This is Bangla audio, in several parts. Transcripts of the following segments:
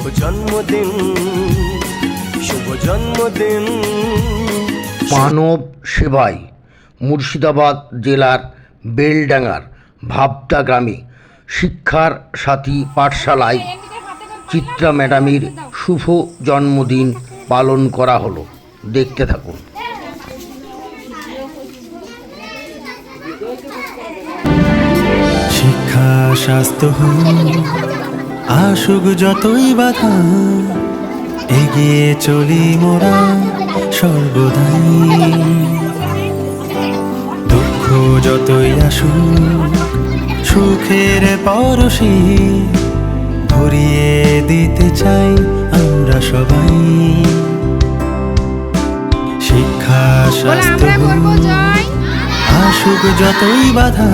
শুভ জন্মদিন শুভ জন্মদিন। মানব সেবায় মুর্শিদাবাদ জেলার বেলডাঙ্গার ভাবটা গ্রামে শিক্ষার সাথী পাঠশালায় চিত্রা ম্যাডামের শুভ জন্মদিন পালন করা হলো। দেখতে থাকুন। শিক্ষা স্বাস্থ্য আসুক যতই বাধা এগিয়ে চলি মোরা সর্বদাই। দুঃখ যতই আসুক সুখের পরশি ভরিয়ে দিতে চাই আমরা সবাই। শিক্ষা স্বাস্থ্য আসুক যতই বাধা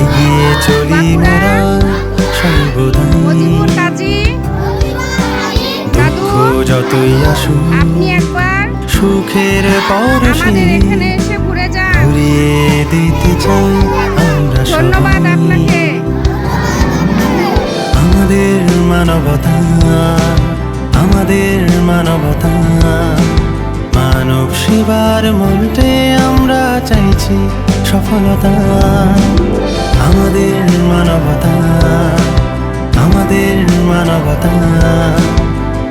এগিয়ে চলি মোরা কাজী। দুঃখ যতই আসুক আপনি একবার সুখের পরশে আমাদের এখানে এসে ঘুরে যান। ঘুরিয়ে দিতে চাই আমরা ধন্যবাদ আপনাকে। আমাদের মানবতা আমাদের মানবতা মানব সেবার মন্ত্রে আমরা চাইছি সফলতা। আমাদের মানবতা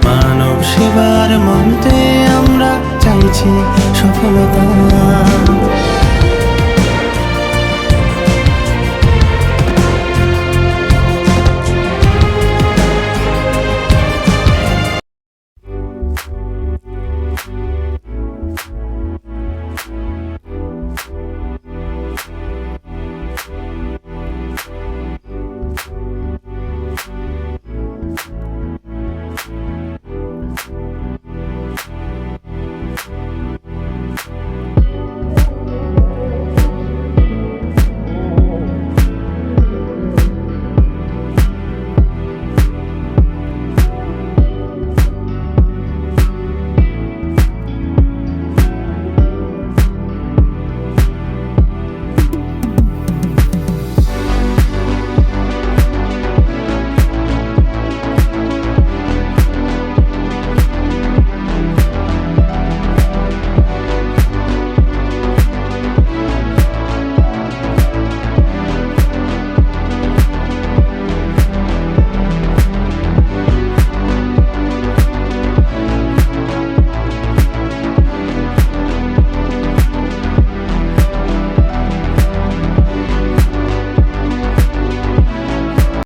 মানব সেবার মন্ত্রে আমরা চাইছি সফলতা।